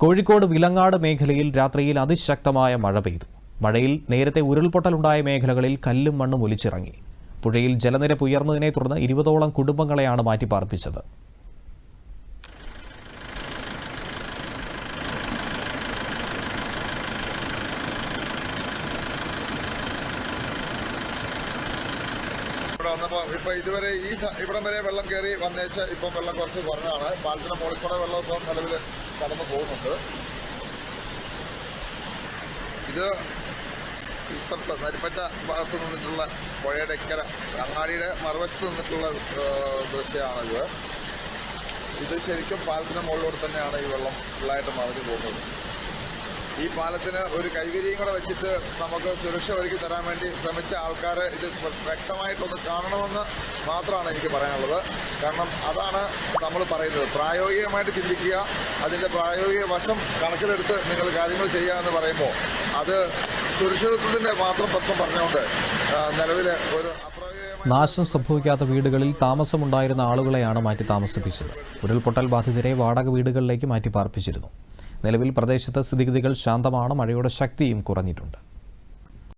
കോഴിക്കോട് വിലങ്ങാട് മേഖലയിൽ രാത്രിയിൽ അതിശക്തമായ മഴ പെയ്തു. മഴയിൽ നേരത്തെ ഉരുൾപൊട്ടലുണ്ടായ മേഖലകളിൽ കല്ലും മണ്ണും ഒലിച്ചിറങ്ങി. പുഴയിൽ ജലനിരപ്പ് ഉയർന്നതിനെ തുടർന്ന് ഇരുപതോളം കുടുംബങ്ങളെയാണ് മാറ്റിപ്പാർപ്പിച്ചത്. ഇവിടെ വന്നപ്പോൾ ഇപ്പൊ ഇതുവരെ ഈ ഇവിടം വരെ വെള്ളം കയറി വന്നേച്ച് ഇപ്പം വെള്ളം കുറച്ച് കുറഞ്ഞതാണ് പാലത്തിന് മുകളിൽ കൂടെ വെള്ളം ഇപ്പം നിലവിൽ കടന്നു പോകുന്നുണ്ട്. ഇത് ഇപ്പുറത്ത് നരിപ്പറ്റ ഭാഗത്ത് നിന്നിട്ടുള്ള പുഴയുടെ ഇക്കര അങ്ങാടിയുടെ മറുവശത്ത് നിന്നിട്ടുള്ള ദൃശ്യമാണിത്. ഇത് ശരിക്കും പാലത്തിന് മുകളിലൂടെ തന്നെയാണ് ഈ വെള്ളം ഫുള്ളായിട്ട് മറിഞ്ഞു പോകുന്നത്. ഈ പാലത്തിന് ഒരു കൈകര്യം കൂടെ വെച്ചിട്ട് നമുക്ക് സുരക്ഷ ഒരുക്കി തരാൻ വേണ്ടി ശ്രമിച്ച ആൾക്കാർ ഇത് വ്യക്തമായിട്ടൊന്ന് കാണണമെന്ന് മാത്രമാണ് എനിക്ക് പറയാനുള്ളത്. കാരണം അതാണ് നമ്മൾ പറയുന്നത്. പ്രായോഗികമായിട്ട് ചിന്തിക്കുക അതിന്റെ പ്രായോഗിക വശം കണക്കിലെടുത്ത് നിങ്ങൾ കാര്യങ്ങൾ ചെയ്യുക എന്ന് പറയുമ്പോൾ അത് സുരക്ഷിതത്വത്തിന്റെ മാത്രം പ്രശ്നം പറഞ്ഞുകൊണ്ട് നിലവിൽ ഒരു നാശം സംഭവിക്കാത്ത വീടുകളിൽ താമസമുണ്ടായിരുന്ന ആളുകളെയാണ് മാറ്റി താമസിപ്പിച്ചത്. ഉരുൾപൊട്ടൽ ബാധിതരെ വാടക വീടുകളിലേക്ക് മാറ്റി പാർപ്പിച്ചിരുന്നു. നിലവിൽ പ്രദേശത്ത് സ്ഥിതിഗതികൾ ശാന്തമാണ് മഴയുടെ ശക്തിയും കുറഞ്ഞിട്ടുണ്ട്.